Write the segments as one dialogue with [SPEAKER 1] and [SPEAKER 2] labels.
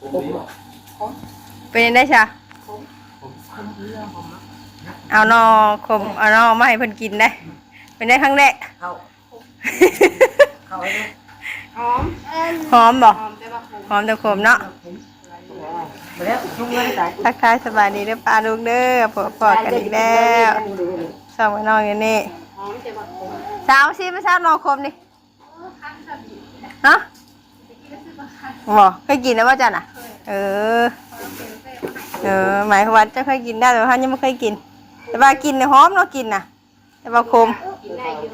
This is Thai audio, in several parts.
[SPEAKER 1] ผมบอก
[SPEAKER 2] เป็นยังได้ชะ
[SPEAKER 1] ผมผมเรื่องผมนะ
[SPEAKER 2] เอานอคมเอานอมาให้เพิ่นกินได้ เป็นได้ครั้งแรก
[SPEAKER 1] เขาเขาไอ้ลูก
[SPEAKER 3] หอม
[SPEAKER 2] หอมบ่
[SPEAKER 3] หอมแต่ว่าขม
[SPEAKER 2] หอมแต่ขมเนาะ
[SPEAKER 1] มาแล้วจุ่มเลยได้
[SPEAKER 2] ทักทายสบายดีเด้อป้าลูกเด้อพบพอกันอีกแล้วสองพี่น้องอย่างนี้
[SPEAKER 3] หอมแต่ว่าขม
[SPEAKER 2] สาวซิไม่ทราบนอคมนี่เนาะบ่เคยกินนะว่าจันอะ เออ เออ หมายความว่าจะเคยกินได้แต่ว่าท่านยังไม่เคยกิน แต่ว่ากินเนี่ยหอมเนาะกินน่ะ แต่ว่าคม
[SPEAKER 3] กินได้อยู่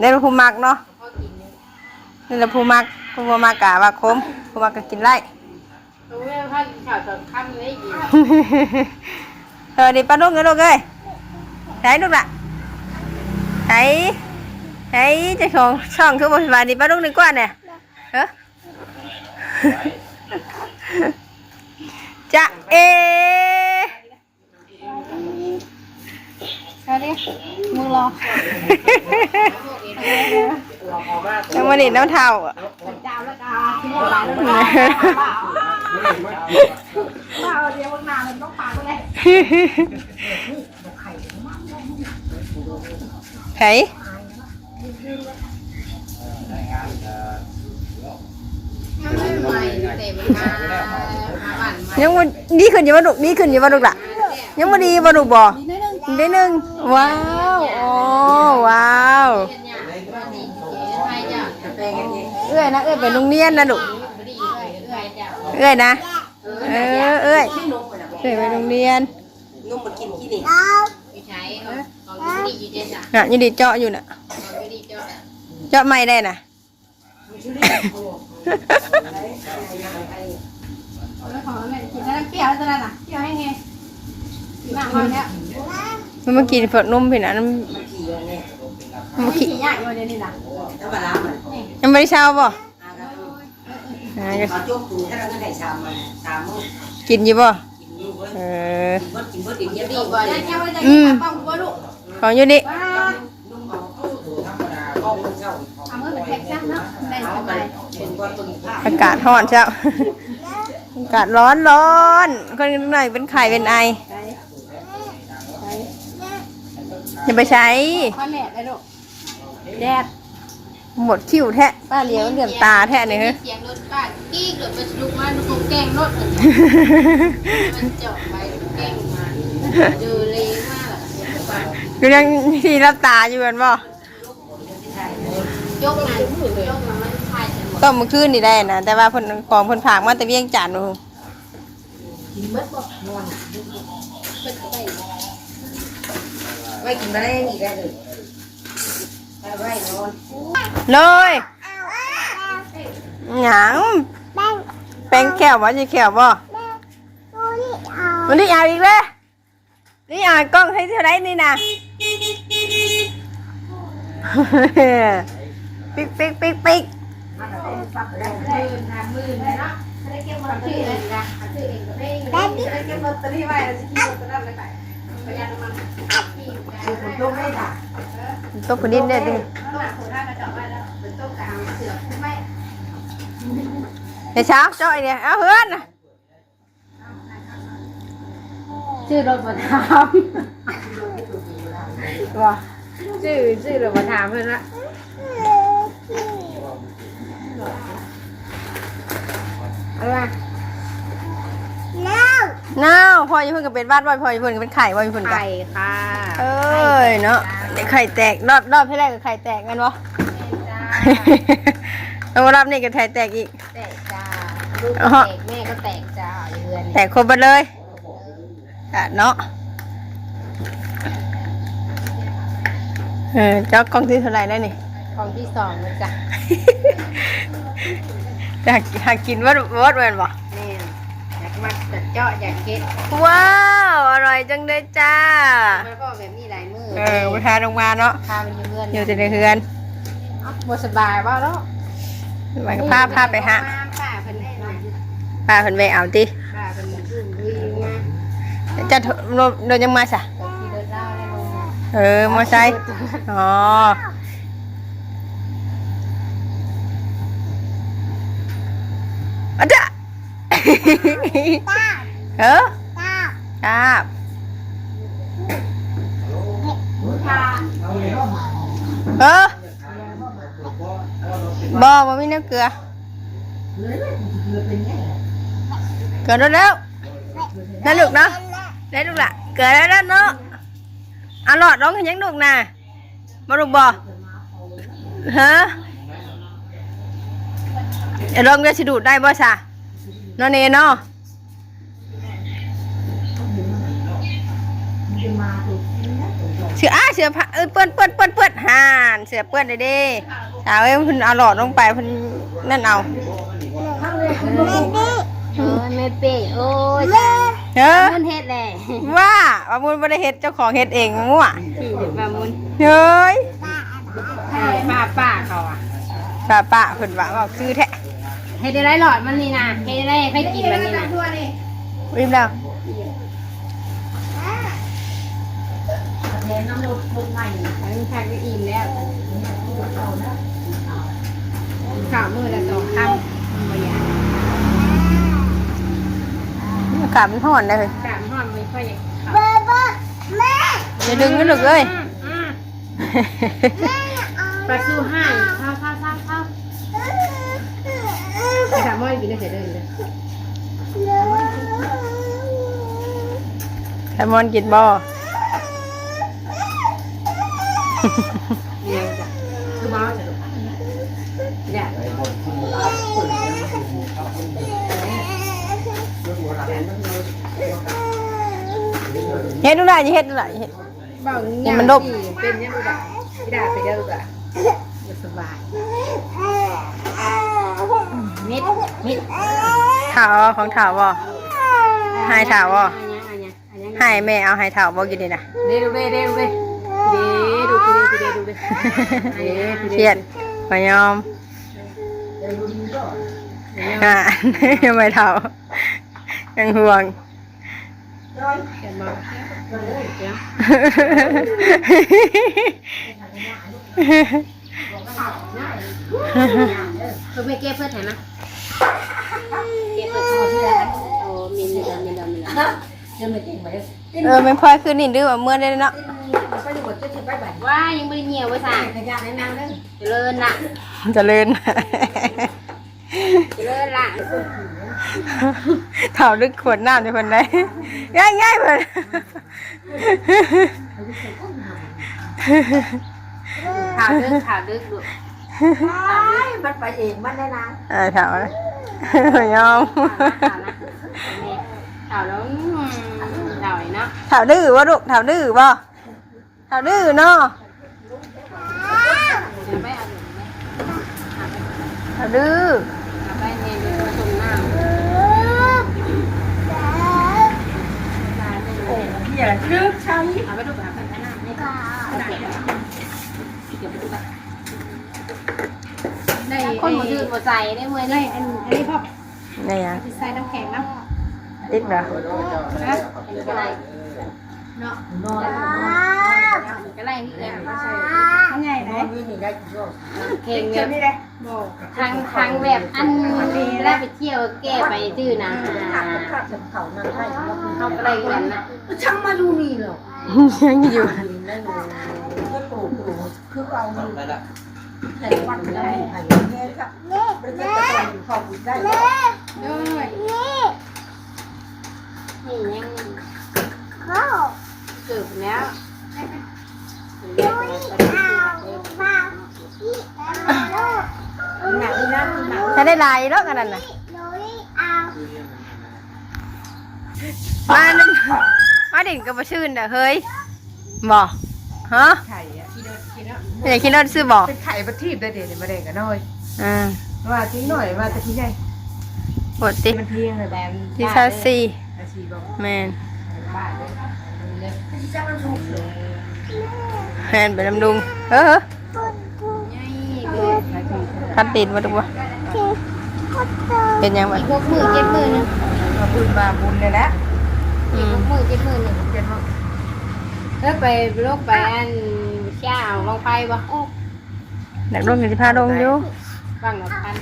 [SPEAKER 2] ได้ผู้มักเนาะ
[SPEAKER 3] พอกินอยู่
[SPEAKER 2] นี่แหละผู้มักผู้บ่มักกะว่าคมผู้มักก็กินไล่
[SPEAKER 3] ตรงนี้ถ้าข่าวตอนค่ำได้ยิน
[SPEAKER 2] เออดิป้าลูกเอ้ยลูกเอ้ยไหนลูกล่ะไหนไหนเจะของช่องคือบ่สบายดีป้าลูกดีกว่าเนี่ยเออ จะเอ
[SPEAKER 3] ใช่ดิมือรอ
[SPEAKER 1] เราพอมาก
[SPEAKER 2] ยังมาดิน้ำเท่าอะ
[SPEAKER 3] ดาวแล้วกาที่นี่ร้านแล้วเปล่าเดียวนามันต้องปากเลย
[SPEAKER 2] ไผ
[SPEAKER 3] มันไม่ ใหม่แต่มันมามาหวานมา
[SPEAKER 2] ยังบ่ดีขึ้นอยู่บ่ลูกดีขึ้นอยู่บ่ลูกล่ะยังบ่ดีบ่ลูกบ่ได้หนึงว้าวโอ้ว้าว
[SPEAKER 3] เนี่ยวันนี้ไทยจ้ะ
[SPEAKER 1] แปลงกันเอง
[SPEAKER 2] เอ้ยนะเอ้ยไปโรงเรียนนะลูก
[SPEAKER 3] พอดีเลยเอ้ยจ้ะ
[SPEAKER 2] เอ้ยนะ
[SPEAKER 3] เอ
[SPEAKER 2] เอ
[SPEAKER 3] อ
[SPEAKER 2] อเอ้ย
[SPEAKER 1] นมมัน
[SPEAKER 2] เอ้ยไปโรงเรียน
[SPEAKER 1] นมมันกินที่นี่
[SPEAKER 3] ไม่ใช่ของพอดีอยู่จ้ะ
[SPEAKER 2] น่ะยังดีเจาะอยู่น่ะ
[SPEAKER 3] ของพอดีจ้ะ
[SPEAKER 2] เจาะไม่ได้น่ะ
[SPEAKER 3] แล้วของแม่กินแล้วเปรี้ยวจะได้น่ะเปรี้ยวให้ไงมากเลยเนี่ย
[SPEAKER 2] มันมากินเผือกนุ่มพี่น่ะมัน
[SPEAKER 1] มันขี่อย่างนี้
[SPEAKER 2] มัน
[SPEAKER 3] ไม่
[SPEAKER 2] ขี้
[SPEAKER 3] ขี้ยากอยู่เดี๋ยวนี้นะ
[SPEAKER 1] แล้วเวลามัน
[SPEAKER 2] ยังไม่ได้เช้าป่ะ
[SPEAKER 1] อาครับ
[SPEAKER 2] อ่าก็
[SPEAKER 1] มาจุ่มตูถ้าเราได้ชามมันชามมื้อ
[SPEAKER 2] กินอยู่ป่ะ
[SPEAKER 1] กินอยู่เว้ย
[SPEAKER 2] เออ
[SPEAKER 1] กินเบิดกินเบิดอีกเยอะ
[SPEAKER 3] ดี
[SPEAKER 1] ดี
[SPEAKER 3] ก
[SPEAKER 1] ก
[SPEAKER 3] ว่า
[SPEAKER 1] ว่า
[SPEAKER 3] เนี่ยยังไม่ได้
[SPEAKER 2] อื
[SPEAKER 3] กิน
[SPEAKER 2] ม
[SPEAKER 3] ป้องกูลูก
[SPEAKER 2] ของอยู่นี่
[SPEAKER 3] ว้า
[SPEAKER 1] นุ่มเอาเข้าสู่ธรรมดาก็มันเจ้า
[SPEAKER 3] ทำมือเป็นแท็กซัสเนาะได้ส
[SPEAKER 1] เอาไป
[SPEAKER 3] บาย
[SPEAKER 1] เป็นว่าตุนผ้า
[SPEAKER 2] อากาศร้อนเช้า อากาศร้อนร้อนคนหน่อยเป็นไข่เป็นไออย่าไปใช้
[SPEAKER 3] พ่อแม่ได้ลูกแดด
[SPEAKER 2] หมดคิ้วแทะป้าเลี้ยวเหลี่ยมตาแทะเนี่ยเฮ้ย
[SPEAKER 3] เสียงรถป้ากี้รถมันลุกมาดูกแกงรถมันเจาะไปแกงมาเจอเลยมาก
[SPEAKER 2] กูยังที่รับตาอยู่กันบ่
[SPEAKER 3] ยกมันยกมันมันทายจะหมด
[SPEAKER 2] ต้มเมื่อคืนนี่ได้นะแต่ว่าเพิ่นกองเพิ่นผากมาแต่เวียงจันทน์นู่น
[SPEAKER 1] กินเบิดบ่นอน
[SPEAKER 3] เพิ่นไป
[SPEAKER 1] ไว้กินมาได้อีกได้เลยไว้นอน
[SPEAKER 2] เลยหยังแป้งแขวบ่สิแขวบ่มันนี่เอาอีกแล้วนี่เอากล้องให้เท่าไรนี่นะปิ๊กปิ๊กปิ๊กปิ๊ก
[SPEAKER 3] มือทำมือเลยเนาะได้เก็บมาชื่อเลยนะชื่อเองก็ได้ได้เก็บลอตเตอรี่ไว้แล้วจะคิดลอตเตอรี่ไปไปยันมัน
[SPEAKER 1] คือผมยกได้ด่า
[SPEAKER 2] ตัวผู้ดินได้ดิ
[SPEAKER 3] ต้องหาคนท่ากระจกไว้แล้วเป็นต้นกลางเสือคุ้มไม่
[SPEAKER 2] เดี๋ยวเช้าจ้อยเนี่ยเอาเฮือนนะ
[SPEAKER 3] ชื่อรถบรรทามว่าชื่อชื่อรถบรรทามเพื่อนละ อะไร
[SPEAKER 2] น้าวพออยู่เพิ่นก็เป็นบ้านบ่อยพออยู่เพิ่นก็เป็นไข่บ่อยู่เพิ่นก็
[SPEAKER 3] ไข่ค่ะ
[SPEAKER 2] เอ้ยเนาะเดี๋ยวไข่แตกรอบรอบที่แรกก็ไข่แตกกันวะแล้วรอบนี้ก็ไข่แตกอีก
[SPEAKER 3] แตกจ้าลูกแตกแม่ก็แตกจ้าเรือน
[SPEAKER 2] แตกครบไปเลยอะเนาะเออเจ้ากล้องที่เท่าไหร่แล้วนี่
[SPEAKER 3] ของที่สองนะจ๊ะ
[SPEAKER 2] อยากอยากกินวัดวัดเวนบ่
[SPEAKER 3] แม่อยากมาจัดเจาะอยากเก็ด
[SPEAKER 2] ว้าว อร่อยจังเลยจ้า
[SPEAKER 3] มันก็แบบนี้หลายมือ
[SPEAKER 2] เออบุทาลงมาเนาะ
[SPEAKER 3] พามันอยู่เรือน
[SPEAKER 2] อยู่แต่ในเฮือน
[SPEAKER 3] บ่สบายว่าแล้ว
[SPEAKER 2] มันก็พาพาไปฮะ
[SPEAKER 3] ป้าเพิ่นได้หน่อย
[SPEAKER 2] พาเพิ่นไปเอาติ
[SPEAKER 3] ป้าเพิ่นยุ่งลุยมา
[SPEAKER 2] จะโดนโดนยังมาซะ
[SPEAKER 3] ขี่รถเล่าได้ลงมา
[SPEAKER 2] เออมอไซค์อ๋อ อาจารย์เออครับเออบ่บ่มีน้ำเกลือเกลือแล้วแล้วนั่น ลูกเนาะได้ลูกละเกลือแล้วเนาะเอาหลอดร้องให้ยังลูกน่ะบ่ลูกบ่ฮะเดี๋ยวลองจะสิดูดได้บ่ซะเนาะเนเนาะเสืออ้าเสือผ้าเอ้ยเปื้อนเปื้อนเปื้อนเปื้อนห่านเสือเปื้อนเลยเด้สาวเอ้ยเพิ่นเอาหลอดลงไปเพิ่นนั่นเอา
[SPEAKER 3] โอ้ยไม่เป้โอ้ย
[SPEAKER 2] เฮ้ย
[SPEAKER 3] มันเฮ็ดแหละ
[SPEAKER 2] ว่าว่ามุนบ่ได้เฮ็ดเจ้าของเฮ็ดเองมั่ว
[SPEAKER 3] ที่เด็กมามุน
[SPEAKER 2] เฮ้ย
[SPEAKER 3] ป้าป้าเขาอะ
[SPEAKER 2] ป้าป้าเพิ่นว่าว่าคือแท้
[SPEAKER 3] เฮ็ดได้หลอดมันนี่นะเฮ็ดได้ให้กินมันนี่นะ
[SPEAKER 2] รีบแล้ว
[SPEAKER 3] อันนี้ทานก็อิ่มแล้วข่าวมือละสองคำบ่อยาก
[SPEAKER 2] อากาศมันร้อนได้เฮ้ย
[SPEAKER 3] สามห้อนไม่ค่อยอยาก
[SPEAKER 2] อย่าดึงนะลูกเอ้ย
[SPEAKER 3] ปลาสู้ให้เข้าเข้าเข้าเข้าไปถามว่กินได้เสร็จเลยเลย
[SPEAKER 2] แซลมอนกินบ่
[SPEAKER 3] เนี่ยจ้ะคือบ้าจ้ะเนี่ย
[SPEAKER 2] เฮ็ดดูได้เฮ็ดดูได้อย่าเฮ็ด
[SPEAKER 3] บ้า
[SPEAKER 2] นี่มันดก
[SPEAKER 3] เป็นยังไงไม่ได้ไปเด้อจ้ะอย่าสบาย มิดมิด
[SPEAKER 2] ถาวบ่ของถาวบ่ให้ถาวบ่
[SPEAKER 3] อันยังอันยังอันยัง
[SPEAKER 2] ให้แม่เอาให้ถาวบ่กินนี่นะ
[SPEAKER 3] เด้ดูเด้เด้ดูเด้เด้ดูเด้ดูเด้ดูเด้
[SPEAKER 2] เครียดบ่ยอมอ่าไม่เท่ายังห่วง
[SPEAKER 3] เห็นบ่เดี๋ยว คือไม่เก็บเพื่อนไหนนะเก็บเพื่อนเขาที่ร้านโอ้มีมีดมีดมีด
[SPEAKER 2] เออไม่พลอยคืนนี่ดื้อว่าเมื่อได้เนาะ
[SPEAKER 3] ว่ายังไม่ได้เหี่ยวไว้สั่งเจริญละ
[SPEAKER 2] เจะเลิน
[SPEAKER 3] เจริญละ
[SPEAKER 2] เท่าดึกขวดน้ำในคนได้ง่ายง่ายๆเพิ่น
[SPEAKER 3] ข่าวดึกข่าวดึกดู
[SPEAKER 1] มันไปเองมันได้นะ
[SPEAKER 2] เออเท่าบ่ยอม
[SPEAKER 3] ข่าวนะข่าวแล้วข่าวไอ้เนาะ
[SPEAKER 2] เท่าดื้อวะลูกเท่าดื้อบ่เท่าดื้อเนาะ
[SPEAKER 3] เดี๋ยวไปเอาหนึ่งไหม
[SPEAKER 2] เท่าดื้อ
[SPEAKER 3] เอาไปเนี่ยเดี๋ยวมาส่งน้ำ
[SPEAKER 1] อย่าลึกใช้
[SPEAKER 3] เอาไปดูแบบไปน้ำนี่ก็เก็บเก็บไปดูแบบ ได้คนหัวจืดหัวใจได้เมื่อนี่อันอันนี้พ่อ
[SPEAKER 2] ไงยัง
[SPEAKER 3] ใส่น้ำแข็งเนาะ
[SPEAKER 2] ติ๊กเหรอ
[SPEAKER 3] นะอันนี้ก็ได้เนาะ
[SPEAKER 1] นอน
[SPEAKER 3] ก็ได้นี่แหละทั้งไงไหน
[SPEAKER 1] นี่นี่ได้กี่รอบ
[SPEAKER 3] เก่งแบบนี่เลยทางทางแบบอันแล้วไปเที่ยวแก้ไปจื้อนะ
[SPEAKER 1] ขาดขาดจนเขานั่งให้
[SPEAKER 3] เขาก็ได้กันนะ
[SPEAKER 1] ช่างมาอยู่นี่หรอก
[SPEAKER 2] ยังอยู่
[SPEAKER 1] นั่นเลยก็ปลูกปลูกคือเอาแต่วันละไม่ให้แค่ครับมันจะต้องขอบคุณได้
[SPEAKER 3] ด้วยนี่ยังเกิดแล้ว
[SPEAKER 1] หนักนี่นะหนัก
[SPEAKER 2] ถ้าได้ลายแล้วกันนั่นน่ะมาหนึ่งมาดิ่งกับมาชื่นเด้อเฮ้ย บ่ฮะ
[SPEAKER 1] ไข่อะ
[SPEAKER 2] อยากคิดว่าซื้อบ่
[SPEAKER 1] เป็นไข่ประทีปได้เดี๋ยวมาเด็กกันหน่อย
[SPEAKER 2] อ่า
[SPEAKER 1] ว่าทิ้งหน่อยว่าจะทิ้งไง
[SPEAKER 2] ปวดติ
[SPEAKER 1] มันเพียงเลยแบบ
[SPEAKER 2] ที่ซาซี
[SPEAKER 1] อาชีพบอก
[SPEAKER 2] แมน
[SPEAKER 1] บ้านเลยที่จะมันถูกเลย
[SPEAKER 2] แมนไปลำดุงเออคันตีนมาดูวะเป็นยังไง
[SPEAKER 3] พวกมือเจ็ดมือนึง
[SPEAKER 1] มาบุญมาบุญเลยนะ
[SPEAKER 2] อื
[SPEAKER 3] พ
[SPEAKER 2] ม
[SPEAKER 3] วกมือเจ็ดมือนึง
[SPEAKER 1] เจ็ดโมง
[SPEAKER 3] แล้วไปโรคไปอันเช้าลงไปบ่
[SPEAKER 2] หนักลงอยู่ที่พาลงอยู่
[SPEAKER 3] ฟังละพัน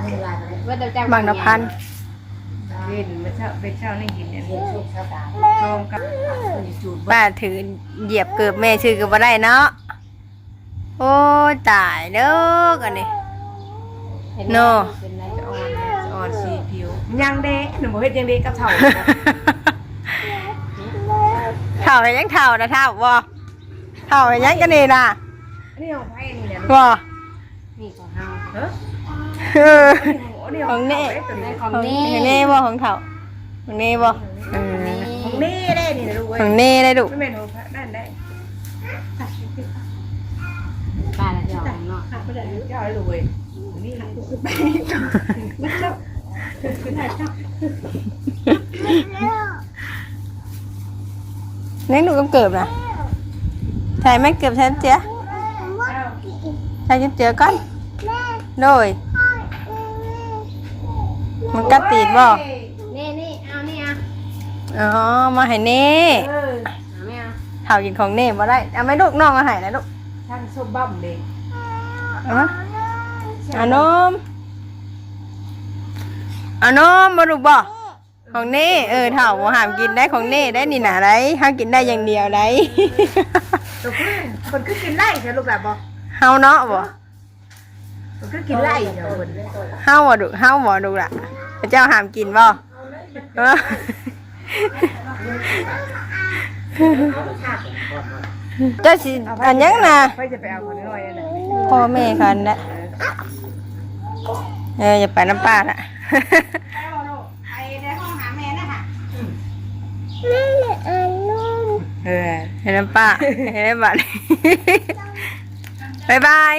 [SPEAKER 1] เงินลายอะไร
[SPEAKER 3] ว่าจะจ้าง
[SPEAKER 2] บางนพัน
[SPEAKER 4] เว้นมาเช้าไปเช้านี่กินเนี่ย
[SPEAKER 1] เรียนชุกชาวตา
[SPEAKER 4] ทองกับ
[SPEAKER 1] คนจูด
[SPEAKER 2] ป้าถือเหยียบเกือบแม่ชื่อก็บ่ได้เนาะโอ้ยตายเด้อกันนี่โน่
[SPEAKER 3] เป็นไร
[SPEAKER 4] จะอ่อนจะอ่อนสีผิวยังเด้หนูบ่เฮ็ดยังเด้กับเฒ่า
[SPEAKER 2] เท่าไปยังเท่านะเท่าบ่เท่าไปยังกันนี่นะ
[SPEAKER 4] อันนี้ของไผนี่แหละ
[SPEAKER 2] บ่
[SPEAKER 3] นี่ของเฮา
[SPEAKER 4] เฮ้อ
[SPEAKER 2] เออ
[SPEAKER 4] อันนี้
[SPEAKER 2] ของเน่
[SPEAKER 4] ตัวนี้
[SPEAKER 3] ของ
[SPEAKER 2] ของ
[SPEAKER 3] นี่
[SPEAKER 2] เน่บ่ของเท่าของเน่บ่เออ
[SPEAKER 4] ของนี่ได้นี่นะลูกเว้ย
[SPEAKER 2] ของเน่ได้ดุ
[SPEAKER 4] ไม่แม่นของพระนั่นได้
[SPEAKER 3] บ้านละจองเนาะ
[SPEAKER 4] ค่ะบ่ได้เจ้าให้ลูกเว้ยของนี่คือไปมันเจ้าคือถ่ายเจ้า
[SPEAKER 2] เน่หนูก็เกิบนะใช่ไหมเกิบใช่เจ๊ยใช่เจ๊ยก่อนโดยมันกัดตีดบ่
[SPEAKER 3] นี่นี่เอานี่อะ
[SPEAKER 2] อ๋อ มาให้เน่
[SPEAKER 4] เออ
[SPEAKER 3] เอาไม่เอา
[SPEAKER 2] เท่ากินของเน่บ่ได้เอาไหม่ลูกน้องมาให้นะลูก
[SPEAKER 4] ทางส้มบั้มเด้
[SPEAKER 2] เอามาเอานมเอานมมาลูกบ่ ของเน่เออเท่าบ่ห้ามกินได้ของเน่ได้นี่น่ะได้ห้ามกินได้อย่างเดียวได้
[SPEAKER 4] ตัวเพื่อนคนคือกินไล่ใช่ลูกแบบบ่
[SPEAKER 2] เฮาเนาะบ่
[SPEAKER 4] คนคือกินไล่เดี๋ยวคน
[SPEAKER 2] เฮาบ่ดุเฮาบ่ดุล่ะพระเจ้าห้ามกินบ่เออเจ้าสิอันยังน่ะ
[SPEAKER 4] ไปจะไปเอาคนน้อยๆนั่นน่ะ
[SPEAKER 2] พ่อแม่กันนะเอออย่าไปน้ำป้าน่ะ
[SPEAKER 3] ไปในห้องหาแม่นะค่ะ
[SPEAKER 4] เออ
[SPEAKER 2] เห็นน้ำป้าเห็นน้ำบัตรบายบาย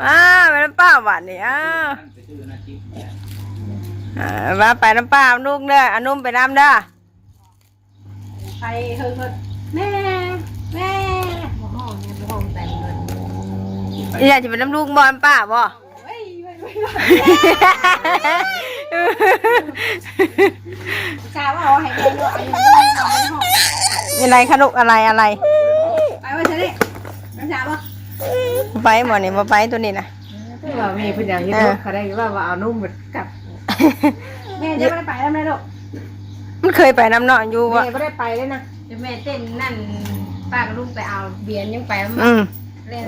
[SPEAKER 2] ว้าไปน้ำป้าบัตรนี่อ้าวอ่าว่าไปน้ำป้าเอานุ่งเด้อเอานุ่มไปน้ำเด้อ
[SPEAKER 3] ไปเฮิงแม่แม่บ่ห้องเนี่ยบ่ห้องแต่งเงิน
[SPEAKER 2] อยากจะเป็นน้ำลูกบอลป้าบ่
[SPEAKER 3] ชาวว่าเอาให้แม่ด้วยอันนี้เอาไปห้อง
[SPEAKER 2] อะไรคะลูกอะไรอะไร
[SPEAKER 3] ไปว่าจะได้น้ำชาบ่
[SPEAKER 2] ไปหมอนี่มาไปตัวนี้นะ
[SPEAKER 4] ว่ามีเพิ่นอยากเฮ็ดลูกเขาได้ว่าว่าเอานุ่มมากับ
[SPEAKER 3] แม่จะไม่ได้ไปแล้วแม่ลูก
[SPEAKER 2] มันเคยไปน้ำเนาะอยู่
[SPEAKER 4] แม่
[SPEAKER 2] วะ
[SPEAKER 4] บ่ได้ไปเลยนะ
[SPEAKER 3] จะแม่เต้นนั่นป้ากับลุงไปเอาเบียร์ยังไปมา
[SPEAKER 2] อืม
[SPEAKER 3] เล่น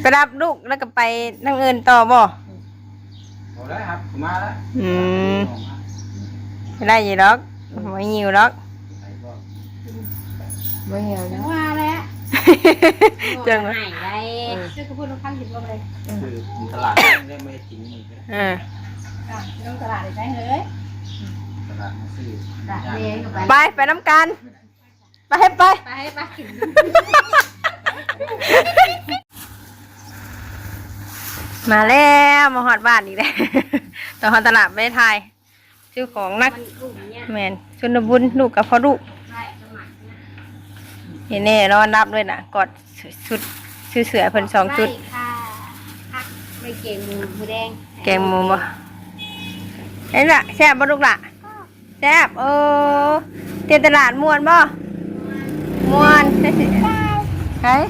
[SPEAKER 2] ไปรับลูกแล้วก็ไปนั่งเอินต่อบ่
[SPEAKER 5] โอ้ได้ครับผมมาแล้ว
[SPEAKER 2] อืมไม่ได้อยี่หรอกไม่หิวหรอก
[SPEAKER 4] ไม่เหี่ยว
[SPEAKER 3] จั
[SPEAKER 4] นะ
[SPEAKER 3] งว่าแล้ว
[SPEAKER 2] จัง
[SPEAKER 3] ห
[SPEAKER 2] วะา
[SPEAKER 3] ยได้ชื่อเขาพูดทุกครั้งเห็นว่าอะไร
[SPEAKER 5] คือตลาดได้ไม่กินนี่ก็ได้
[SPEAKER 2] เออ
[SPEAKER 3] อะต้องตลาดเลยใช่เฮ้ย
[SPEAKER 5] ตลาดมาซื้อ
[SPEAKER 3] ตลาดเลี้ยงกับไป
[SPEAKER 2] ไปไปน้ำกัน ไปให้ไป
[SPEAKER 3] ไปให้ป้ากิน
[SPEAKER 2] มาแล้วมาหอดบ้านอีกแล้วตอนหอดตลาดไม่ได้ทายชื่อของนัก
[SPEAKER 3] มันกลุ่มเนี่ย
[SPEAKER 2] แมนชนบุญลูกกับพ่อลูก
[SPEAKER 3] ใช่สมัครเนี่ย
[SPEAKER 2] เห็นแน่นอนนับด้วยนะกอดชุดชื่อเสือเพิ่นสองชุด
[SPEAKER 3] ไม่ค่ะพักไม่เก่งมือผู้แดง
[SPEAKER 2] แกงหมูบ่เห็นละแซ่บบ่ลูกละแซ่บเออเตียนตลาดม่วนบ่ม่วนเฮ้ย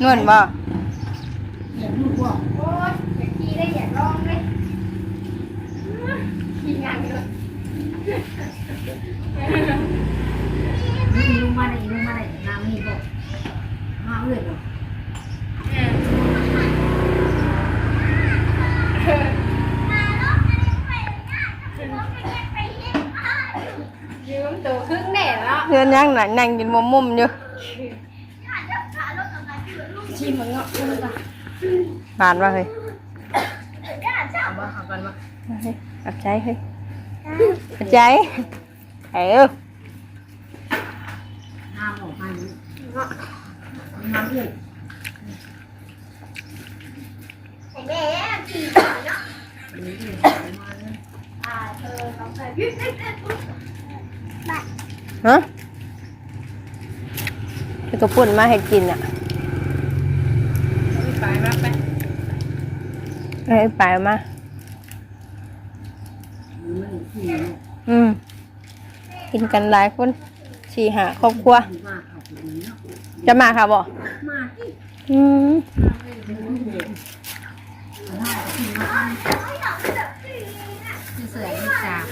[SPEAKER 3] เห็นมาเลย
[SPEAKER 2] ม่วนบ่
[SPEAKER 3] โอ้ยอยากขี่ได้อยากลองเลยขี่งานเลย
[SPEAKER 1] นี่ลุงมาไหนลุงมาไหนน้ำนี่บอกมาเอื่อยบอก
[SPEAKER 3] ยืมตัวครึ่งแน่แล้ว
[SPEAKER 2] เพื่อนยังน่ะนั่งกินมุมมุมๆอยู่
[SPEAKER 3] ชิมมันเงาะ ชิมมันก่อน
[SPEAKER 2] ผ่านว่าเฮ้ย
[SPEAKER 3] เอาบ่เอาก่อนบ่
[SPEAKER 2] เฮ้ยขับใจเฮ้ยขับใจเออ
[SPEAKER 1] น้ำออกมาน้ำเอื่อย
[SPEAKER 3] แม่ขี่เนาะอ่าเธอต้องใส่ยืด
[SPEAKER 2] ฮะแล้วก็ปุ่นมาให้กินอะ
[SPEAKER 4] ไปมาไป
[SPEAKER 2] เอ้ยไปมา อืมกินกันหลายคนสี่หาครอบครัว จะมาค่ะบ่
[SPEAKER 1] มา
[SPEAKER 2] อืม
[SPEAKER 3] เสือที่สาม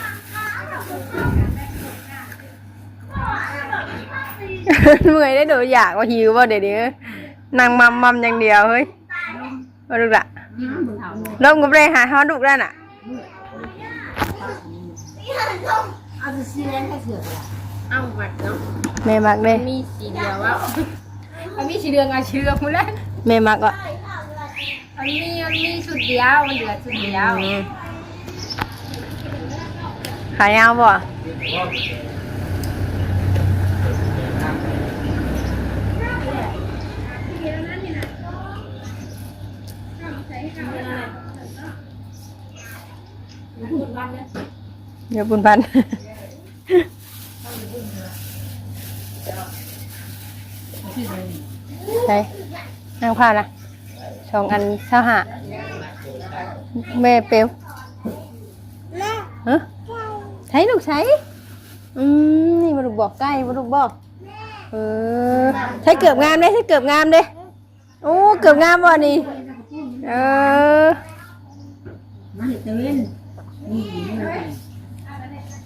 [SPEAKER 2] เมื่อยได้ดูอยากว่าหิวบ่าเดี๋ยวนี้นางมัมมัมอย่างเดียวเฮ้ยมาดูละ ลมกับเลยหาเฮาดุได้น่ะ
[SPEAKER 1] เอาไปซื้อแล้วให้เสือกละ
[SPEAKER 3] เอ้าวัดเนาะ
[SPEAKER 2] แม่มักเลย
[SPEAKER 3] มีสีเดียวว่ามันมีสีเหลืองอะสีเหลืองหมดแล้ว
[SPEAKER 2] แม่มักอะ
[SPEAKER 3] มันมีมันมีชุดเดียวมันเหลือชุดเดียว
[SPEAKER 2] ขายา วบ่เดี๋ยวบุญพันใช่นางผ้านะสองอันเท่าหาแม่เปลวฮะใช้ลูกใช้อืมนี่มาลูกบอกใกล้มาลูกบอกเออใช้เกือบงามเลยใช้เกือบงามเลยโอ้เกือบงามว่ะนี่เออ
[SPEAKER 1] มาเห็ดเต้น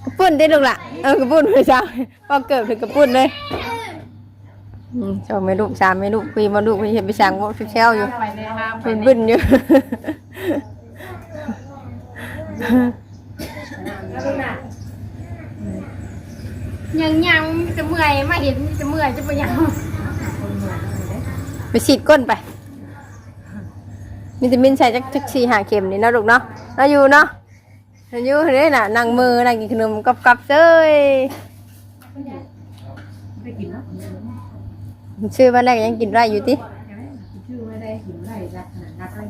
[SPEAKER 2] กระปุ่นได้ลูกละเออกระปุ่นเลยจ้าพอเกิดถึงกระปุ่นเลยอืมชอบไม่ลูกสามไม่ลูกคุยมาลูกคุยเห็นไปสั่งว่าเชลอยู่
[SPEAKER 3] ไปเลยครับ
[SPEAKER 2] เป็นบึ้นอยู่
[SPEAKER 3] ยังยังจะเมื่อยมาเห็นจะเมื่อยจะไปยัง
[SPEAKER 2] ไปฉีดก้นไปมีแต่มินใส่จักจักสี่หาเข็มนี่เนาะลูกเนาะเราอยู่เนาะ เราอยู่เฮ้ยน่ะนั่งมือนั่งกินขนมกับกับเซ้ย
[SPEAKER 1] ไปกินแล้ว
[SPEAKER 2] ชื่อวันแรกยังกินได้อยู่ติ
[SPEAKER 1] ชื่อไม่ได้หิวไรรักรักไร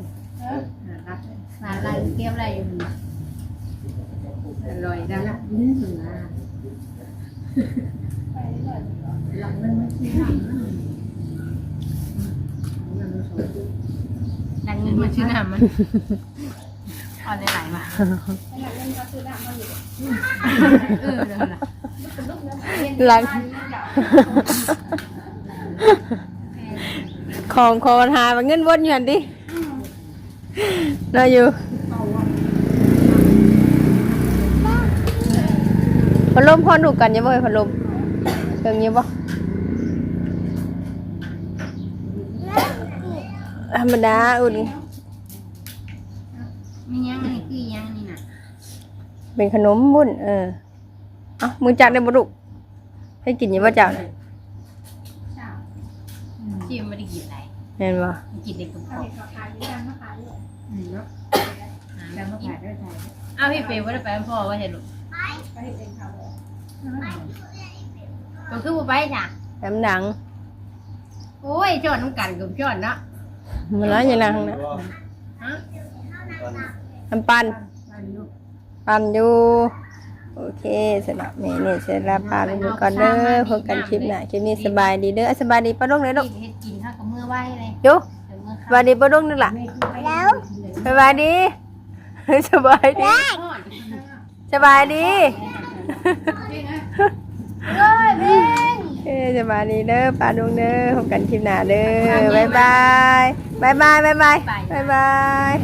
[SPEAKER 1] รัก
[SPEAKER 3] รอะไรเกี่ยวอะไรอยู่อร่อยจัง
[SPEAKER 1] รักยืนถึงอะหลังมันไม่ใช่หลังมันมันสวย
[SPEAKER 3] ดังเงินมาชื่อน้ำมันเอาได้หลายมาเออเดี๋ย วนะ
[SPEAKER 2] หลังของของหาว่าเงินวนอยู่หั่นดิเราอยู่พัดลมพอดูกันอยังบ่เอ่ยพัดลมเรื่องนี้บ่ธรรมดาอุ่น
[SPEAKER 3] มียังนี่คือยังนี่น่ะ
[SPEAKER 2] เป็นขนมบุ่นเออเอ้ามือจักได้บ่ลูกให้กินอยังบ่เจ้าน่ะ
[SPEAKER 3] ที่ไม่ได้กินอะไร
[SPEAKER 2] แม่นบ่
[SPEAKER 3] กินเด็กกับพ่อ
[SPEAKER 1] อืมเนาะแล้วมาถ่ายด้วยถ่าย
[SPEAKER 3] อ้าวพี่เปย์ว่าได้ไปพ่อว่าเห็นลูกก็คือว่าไปจ้ะ
[SPEAKER 2] แถมหนัง
[SPEAKER 3] โอ้ยจอดน้ำกันกับจอดเนาะ
[SPEAKER 2] มันร้ายอย่างนั้นนะ
[SPEAKER 3] ฮะ
[SPEAKER 2] น้ำปัน ปันอยู่ โอเคสำหรับเมนี่เสร็จแล้วปลาไปดูก่อนเด้อพบกันคลิปหน้าคลิปนี้สบายดีเด้อสบายดีป้าลุงเลยลูก
[SPEAKER 3] เฮ็ดกินข้าวกับมือไหว้เลย
[SPEAKER 2] อยู่
[SPEAKER 3] เดี๋ยวมือ
[SPEAKER 2] สบายดีป้าลุงนึกล่ะ
[SPEAKER 1] แล้ว
[SPEAKER 2] สบายดี สบายดีสบายดีเอ้ยสบายดีเด้อป้าลุงเด้อพบกันคลิปหน้าเด้อบ๊ายบายบ๊ายบายบ๊ายบายบ๊ายบาย